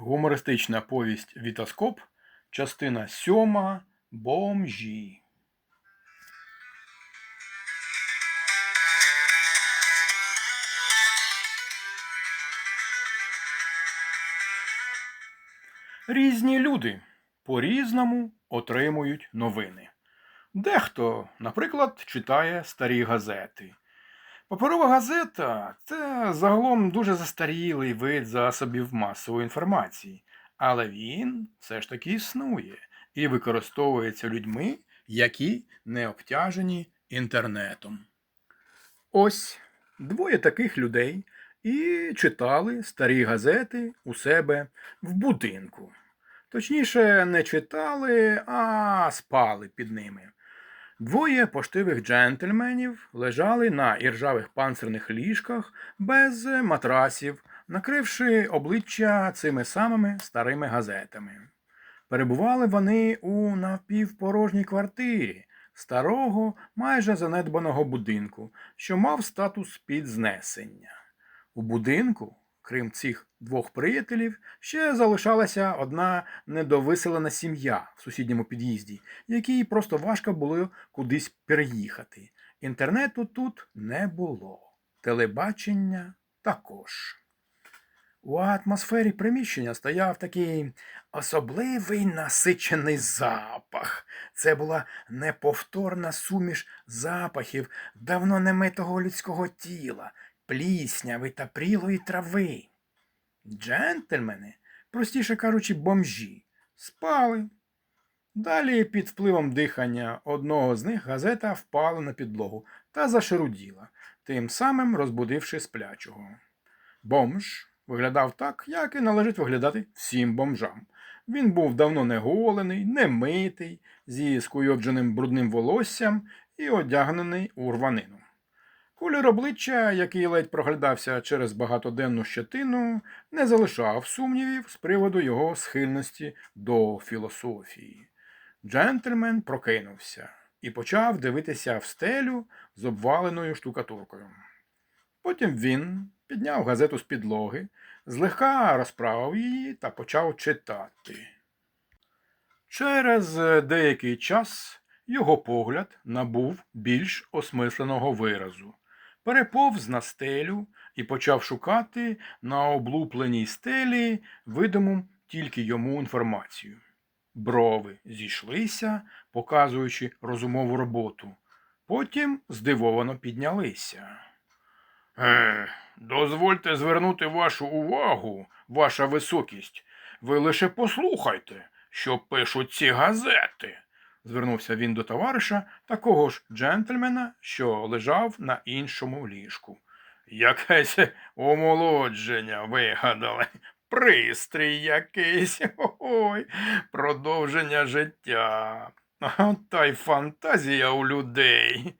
Гумористична повість Вітаскоп, частина сьома Бомжі. Різні люди по-різному отримують новини. Дехто, наприклад, читає старі газети. Паперова газета це загалом дуже застарілий вид засобів масової інформації, але він все ж таки існує і використовується людьми, які не обтяжені інтернетом. Ось двоє таких людей і читали старі газети у себе в будинку. Точніше, не читали, а спали під ними. Двоє поштивих джентльменів лежали на іржавих панцирних ліжках без матрасів, накривши обличчя цими самими старими газетами. Перебували вони у напівпорожній квартирі старого, майже занедбаного будинку, що мав статус підзнесення. У будинку, крім цих двох приятелів, ще залишалася одна недовиселена сім'я в сусідньому під'їзді, якій просто важко було кудись переїхати. Інтернету тут не було, телебачення також. У атмосфері приміщення стояв такий особливий насичений запах. Це була неповторна суміш запахів давно немитого людського тіла, плісняви та прілої трави. Джентльмени, простіше кажучи, бомжі, спали. Далі, під впливом дихання одного з них, газета впала на підлогу та зашаруділа, тим самим розбудивши сплячого. Бомж виглядав так, як і належить виглядати всім бомжам. Він був давно не голений, не митий, зі скуйовдженим брудним волоссям і одягнений у рванину. Колір обличчя, який ледь проглядався через багатоденну щетину, не залишав сумнівів з приводу його схильності до філософії. Джентльмен прокинувся і почав дивитися в стелю з обваленою штукатуркою. Потім він підняв газету з підлоги, злегка розправив її та почав читати. Через деякий час його погляд набув більш осмисленого виразу, переповз на стелю і почав шукати на облупленій стелі видиму тільки йому інформацію. Брови зійшлися, показуючи розумову роботу. Потім здивовано піднялися. Е, дозвольте звернути вашу увагу, ваша високість. Ви лише послухайте, що пишуть ці газети. Звернувся він до товариша, такого ж джентльмена, що лежав на іншому ліжку. Якесь омолодження вигадали. Пристрій якийсь. Ой, продовження життя. А, Та й фантазія у людей.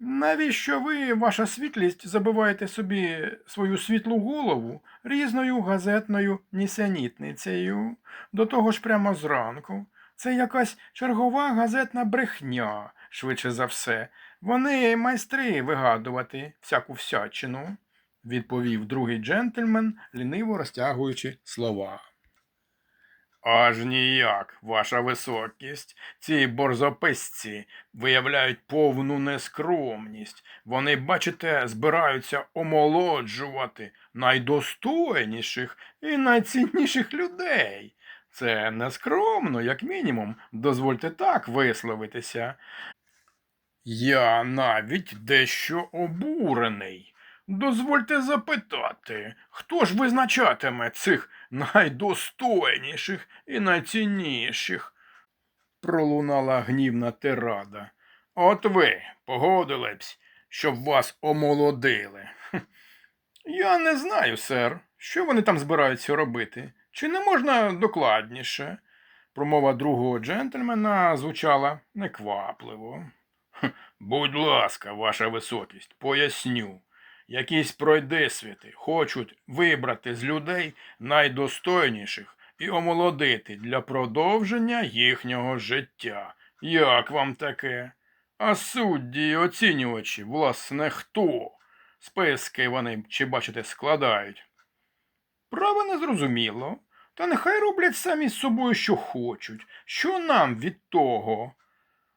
Навіщо ви, ваша світлість, забиваєте собі свою світлу голову різною газетною нісенітницею, до того ж прямо зранку? Це якась чергова газетна брехня, швидше за все. Вони майстри вигадувати всяку всячину, відповів другий джентльмен, ліниво розтягуючи слова. Аж ніяк, ваша високість. Ці борзописці виявляють повну нескромність. Вони, бачите, збираються омолоджувати найдостойніших і найцінніших людей. Це нескромно, як мінімум, дозвольте так висловитися. Я навіть дещо обурений. Дозвольте запитати, хто ж визначатиме цих найдостойніших і найцінніших? Пролунала гнівна тирада. От ви погодились, щоб вас омолодили. Я не знаю, сер, що вони там збираються робити. Чи не можна докладніше? Промова другого джентльмена звучала неквапливо. Будь ласка, ваша високість, поясню. Якісь пройдисвіти хочуть вибрати з людей найдостойніших і омолодити для продовження їхнього життя. Як вам таке? А судді й оцінювачі, власне, хто? Списки вони, чи бачите, складають. Право не зрозуміло. Та нехай роблять самі з собою, що хочуть. Що нам від того?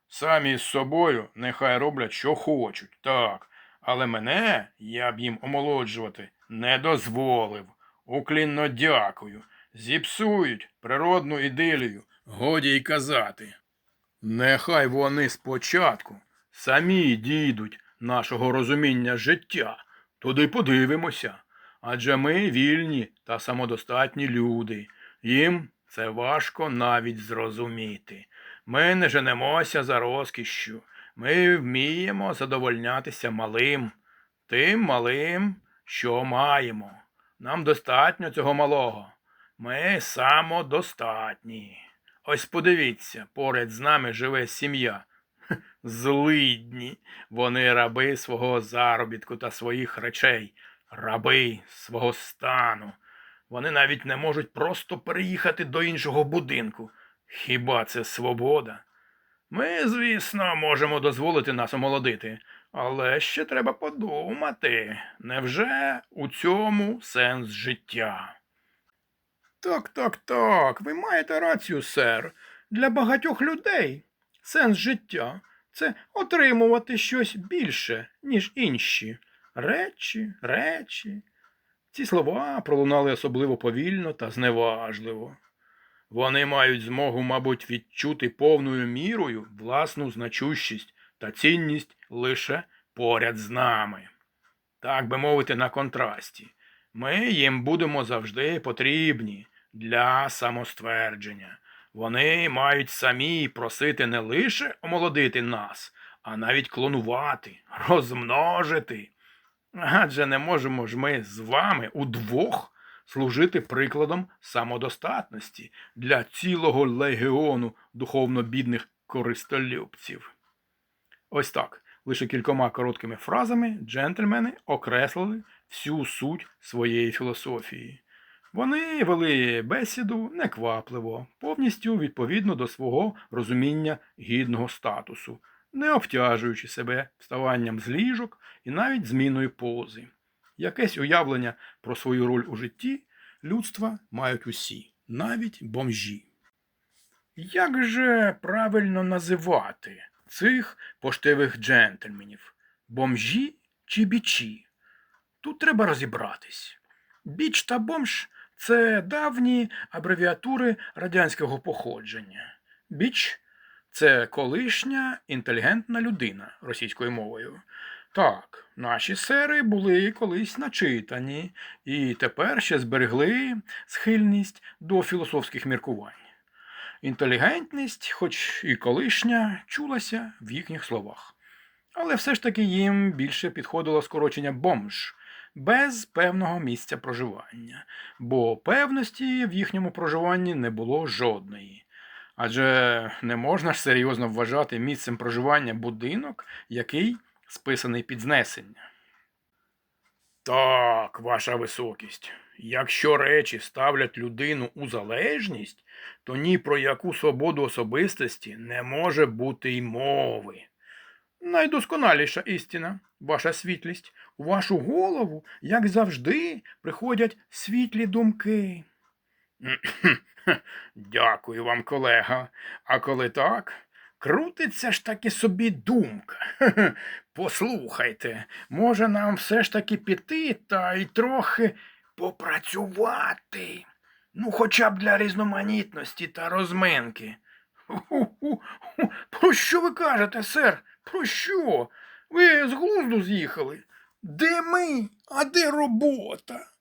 Самі з собою нехай роблять, що хочуть, так. Але мене я б їм омолоджувати не дозволив. Уклінно дякую. Зіпсують природну ідилію, годі й казати. Нехай вони спочатку самі дійдуть нашого розуміння життя, туди подивимося. Адже ми вільні та самодостатні люди. Їм це важко навіть зрозуміти. Ми не женемося за розкішшю. Ми вміємо задовольнятися малим, тим малим, що маємо. Нам достатньо цього малого. Ми самодостатні. Ось подивіться, поряд з нами живе сім'я. Злидні. Вони раби свого заробітку та своїх речей, раби свого стану. Вони навіть не можуть просто переїхати до іншого будинку. Хіба це свобода? Ми, звісно, можемо дозволити нас омолодити, але ще треба подумати, невже у цьому сенс життя? Так, так, так, ви маєте рацію, сер. Для багатьох людей сенс життя це отримувати щось більше, ніж інші. Речі, речі. Ці слова пролунали особливо повільно та зневажливо. Вони мають змогу, мабуть, відчути повною мірою власну значущість та цінність лише поряд з нами. Так би мовити, на контрасті. Ми їм будемо завжди потрібні для самоствердження. Вони мають самі просити не лише омолодити нас, а навіть клонувати, розмножити. Адже не можемо ж ми з вами удвох служити прикладом самодостатності для цілого легіону духовно бідних користолюбців. Ось так, лише кількома короткими фразами джентльмени окреслили всю суть своєї філософії. Вони вели бесіду неквапливо, повністю відповідно до свого розуміння гідного статусу, не обтяжуючи себе вставанням з ліжок і навіть зміною пози. Якесь уявлення про свою роль у житті людства мають усі, навіть бомжі. Як же правильно називати цих поштивих джентльменів? Бомжі чи бічі? Тут треба розібратись. Біч та бомж це давні абревіатури радянського походження. Біч це колишня інтелігентна людина російською мовою. Так, наші сери були колись начитані і тепер ще зберегли схильність до філософських міркувань. Інтелігентність, хоч і колишня, чулася в їхніх словах. Але все ж таки їм більше підходило скорочення бомж без певного місця проживання, бо певності в їхньому проживанні не було жодної. Адже не можна ж серйозно вважати місцем проживання будинок, який списаний під знесення. Так, ваша високість. Якщо речі ставлять людину у залежність, то ні про яку свободу особистості не може бути й мови. Найдосконаліша істина, ваша світлість, у вашу голову, як завжди, приходять світлі думки. Дякую вам, колега. А коли так, крутиться ж таки собі думка. Послухайте, може нам все ж таки піти та й трохи попрацювати. Ну, хоча б для різноманітності та розминки. Про що ви кажете, сер? Про що? Ви з глузду з'їхали? Де ми, а де робота?